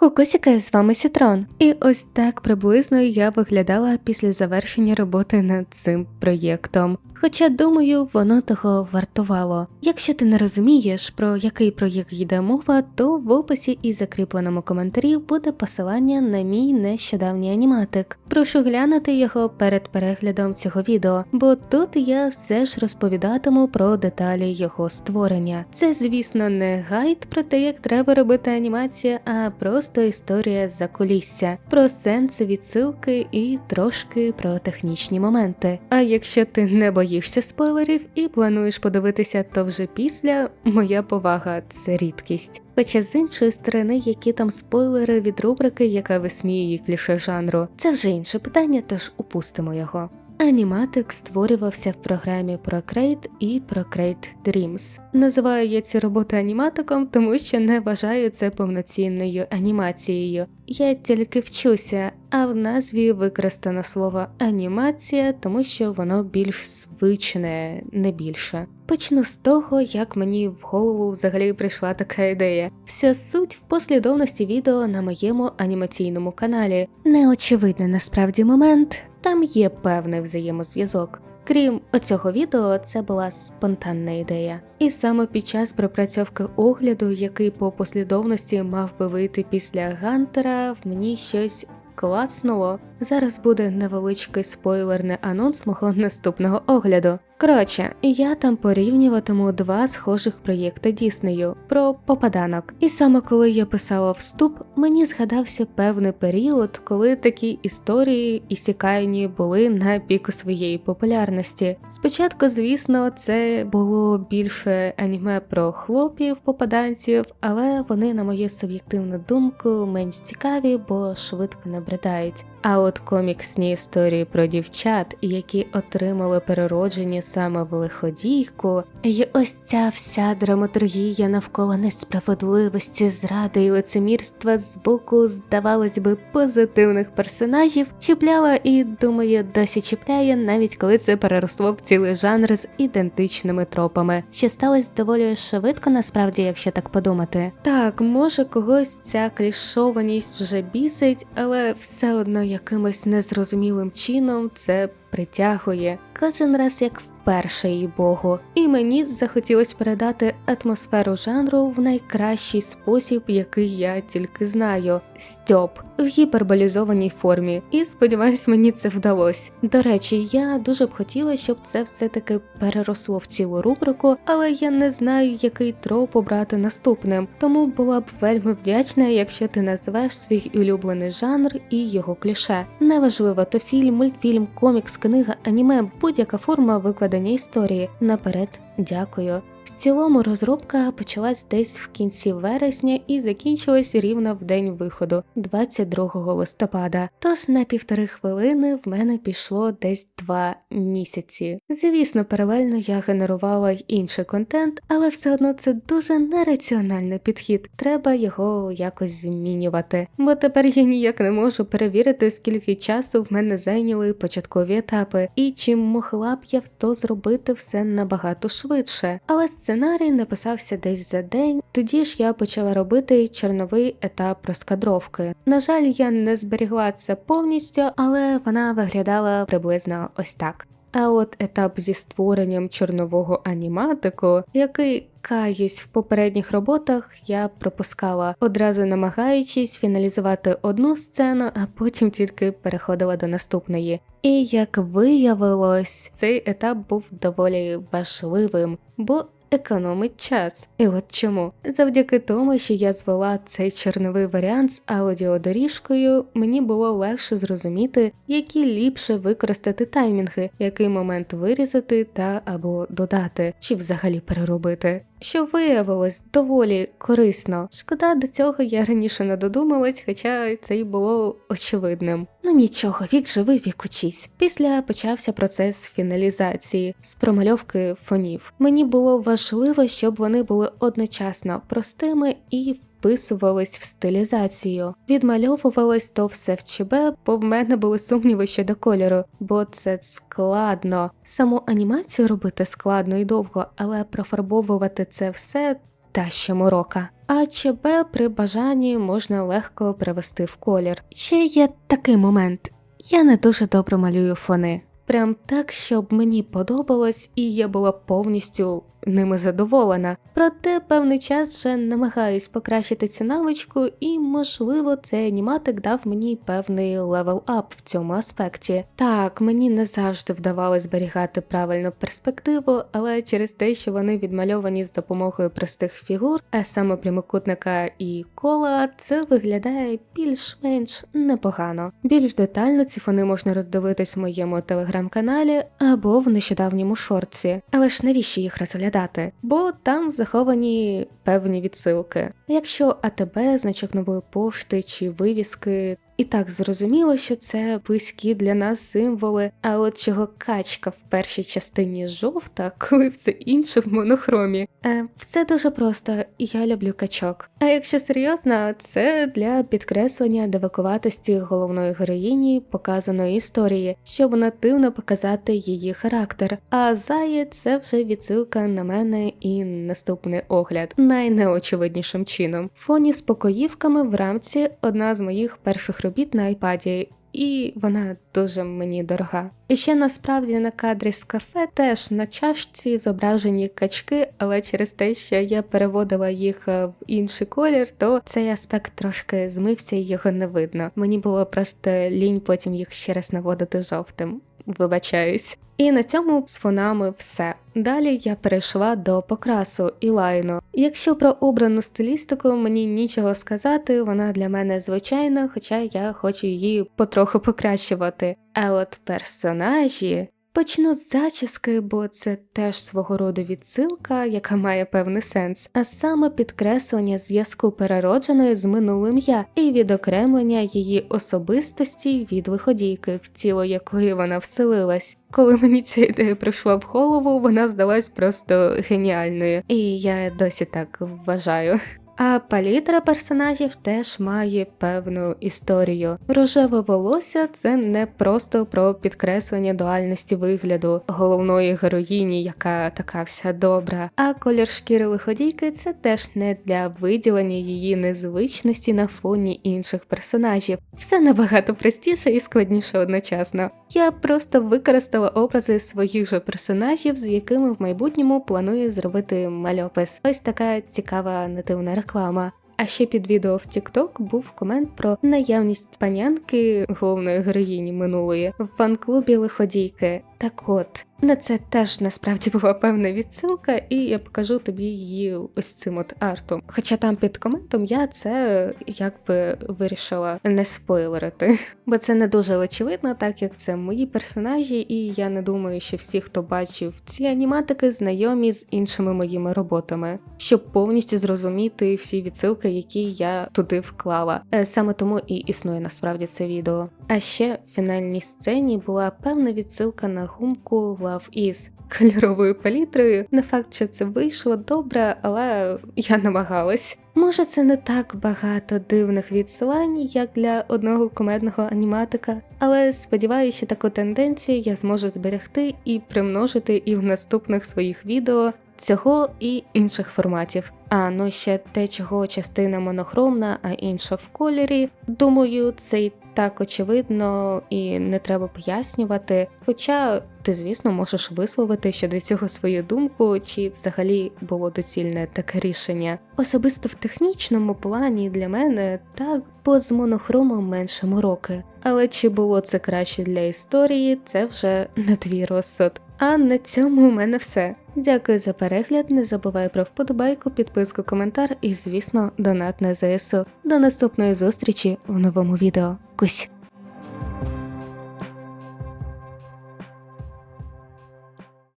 Кукосіка, з вами Сітрон. І ось так приблизно я виглядала після завершення роботи над цим проєктом. Хоча, думаю, воно того вартувало. Якщо ти не розумієш, про який проєкт йде мова, то в описі і закріпленому коментарі буде посилання на мій нещодавній аніматик. Прошу глянути його перед переглядом цього відео, бо тут я все ж розповідатиму про деталі його створення. Це, звісно, не гайд про те, як треба робити анімація, а просто історія за кулісся, про сенси відсилки і трошки про технічні моменти. А якщо ти не боїшся спойлерів і плануєш подивитися, то вже після моя повага це рідкість. Хоча з іншої сторони, які там спойлери від рубрики, яка висміює кліше жанру, це вже інше питання, тож упустимо його. Аніматик створювався в програмі Procreate і Procreate Dreams. Називаю я ці роботи аніматиком, тому що не вважаю це повноцінною анімацією. Я тільки вчуся, а в назві використано слово анімація, тому що воно більш звичне, не більше. Почну з того, як мені в голову взагалі прийшла така ідея. Вся суть в послідовності відео на моєму анімаційному каналі. Неочевидний насправді момент, там є певний взаємозв'язок. Крім оцього відео, це була спонтанна ідея. І саме під час пропрацьовки огляду, який по послідовності мав би вийти після Гантера, в мені щось клацнуло. Зараз буде невеличкий спойлерний анонс мого наступного огляду. Коротше, я там порівнюватиму два схожих проєкти Діснею про попаданок. І саме коли я писала вступ, мені згадався певний період, коли такі історії і сікайні були на піку своєї популярності. Спочатку, звісно, це було більше аніме про хлопів, попаданців, але вони, на мою суб'єктивну думку, менш цікаві, бо швидко набридають. А от коміксні історії про дівчат, які отримали переродження саме в лиходійку, і ось ця вся драматургія навколо несправедливості, зради і лицемірства з боку, здавалось би, позитивних персонажів, чіпляла і, думаю, досі чіпляє, навіть коли це переросло в цілий жанр з ідентичними тропами, що сталося доволі швидко, насправді, якщо так подумати. Так, може когось ця клішованість вже бісить, але все одно якимось незрозумілим чином це притягує. Кожен раз як вперше їй богу, і мені захотілося передати атмосферу жанру в найкращий спосіб, який я тільки знаю. Стьоп в гіперболізованій формі. І сподіваюсь, мені це вдалося. До речі, я дуже б хотіла, щоб це все-таки переросло в цілу рубрику, але я не знаю, який троп обрати наступним, тому була б вельми вдячна, якщо ти назвеш свій улюблений жанр і його кліше. Неважливо, то фільм, мультфільм, комікс, книга, аніме, будь-яка форма викладення історії. Наперед, дякую. Цілому розробка почалась десь в кінці вересня і закінчилась рівно в день виходу, 22 листопада. Тож на півтори хвилини в мене пішло десь два місяці. Звісно, паралельно я генерувала й інший контент, але все одно це дуже нераціональний підхід. Треба його якось змінювати. Бо тепер я ніяк не можу перевірити, скільки часу в мене зайняли початкові етапи, і чи могла б я то зробити все набагато швидше. Але Сценарій написався десь за день, тоді ж я почала робити чорновий етап розкадровки. На жаль, я не зберігла це повністю, але вона виглядала приблизно ось так. А от етап зі створенням чорнового аніматику, який каюсь в попередніх роботах, я пропускала, одразу намагаючись фіналізувати одну сцену, а потім тільки переходила до наступної. І як виявилось, цей етап був доволі важливим, бо економить час. І от чому? Завдяки тому, що я звела цей черновий варіант з аудіодоріжкою, мені було легше зрозуміти, які ліпше використати таймінги, який момент вирізати та або додати, чи взагалі переробити що виявилось доволі корисно. Шкода, до цього я раніше не додумалась, хоча це й було очевидним. Ну нічого, вік живий, вік учись. Після почався процес фіналізації з промальовки фонів. Мені було важливо, щоб вони були одночасно простими і вписувались в стилізацію, відмальовувалось то все в ЧБ, бо в мене були сумніви щодо кольору, бо це складно. Саму анімацію робити складно і довго, але профарбовувати це все та ще морока. А ЧБ при бажанні можна легко привести в колір. Ще є такий момент: я не дуже добре малюю фони. Прям так, щоб мені подобалось, і я була повністю ними задоволена. Проте певний час вже намагаюсь покращити цю навичку, і, можливо, цей аніматик дав мені певний левел ап в цьому аспекті. Так, мені не завжди вдавалося зберігати правильну перспективу, але через те, що вони відмальовані з допомогою простих фігур, а саме прямокутника і кола, це виглядає більш-менш непогано. Більш детально ці фони можна роздивитись в моєму телеграм-каналі або в нещодавньому шорці. Але ж навіщо їх розглядати? Бо там заховані певні відсилки. Якщо АТБ, значок нової пошти чи вивіски. І так зрозуміло, що це близькі для нас символи, а от чого качка в першій частині жовта, коли все інше в монохромі. Е, Все дуже просто, я люблю качок. А якщо серйозно, це для підкреслення девакуватості головної героїні показаної історії, щоб нативно показати її характер. А зає це вже відсилка на мене і наступний огляд, найнеочевиднішим чином. Фоні з покоївками в рамці одна з моїх перших робіт на айпаді. І вона дуже мені дорога. І ще насправді на кадрі з кафе теж на чашці зображені качки, але через те, що я переводила їх е, в інший колір, то цей аспект трошки змився і його не видно. Мені було просто лінь потім їх ще раз наводити жовтим. Вибачаюсь. І на цьому з фонами все. Далі я перейшла до покрасу і лайну. Якщо про обрану стилістику мені нічого сказати, вона для мене звичайна, хоча я хочу її потроху покращувати. А от персонажі. Почну з зачіски, бо це теж свого роду відсилка, яка має певний сенс, а саме підкреслення зв'язку переродженої з минулим я і відокремлення її особистості від виходійки, в тіло якої вона вселилась. Коли мені ця ідея прийшла в голову, вона здалась просто геніальною, і я досі так вважаю. А палітра персонажів теж має певну історію. Рожеве волосся це не просто про підкреслення дуальності вигляду головної героїні, яка така вся добра. А колір шкіри виходійки це теж не для виділення її незвичності на фоні інших персонажів. Все набагато простіше і складніше одночасно. Я просто використала образи своїх же персонажів, з якими в майбутньому планую зробити мальопис. Ось така цікава нативна реклама. А ще під відео в TikTok був комент про наявність панянки головної героїні минулої в фан-клубі лиходійки. Так от на це теж насправді була певна відсилка, і я покажу тобі її ось цим от артом. Хоча там під коментом я це якби вирішила не спойлерити, бо це не дуже очевидно, так як це мої персонажі, і я не думаю, що всі, хто бачив ці аніматики, знайомі з іншими моїми роботами, щоб повністю зрозуміти всі відсилки, які я туди вклала. Е, Саме тому і існує насправді це відео. А ще в фінальній сцені була певна відсилка на гумку Love Is кольоровою палітрою. Не факт, що це вийшло добре, але я намагалась. Може, це не так багато дивних відсилань, як для одного комедного аніматика, але сподіваюся, таку тенденцію я зможу зберегти і примножити і в наступних своїх відео цього і інших форматів. А ну ще те, чого частина монохромна, а інша в кольорі. Думаю, це й так очевидно і не треба пояснювати. Хоча ти, звісно, можеш висловити щодо цього свою думку, чи взагалі було доцільне таке рішення. Особисто в технічному плані для мене так, бо з монохромом менше мороки. Але чи було це краще для історії, це вже не твій розсуд. А на цьому у мене все. Дякую за перегляд. Не забувай про вподобайку, підписку, коментар і, звісно, донат на ЗСУ. До наступної зустрічі в новому відео. Кусь!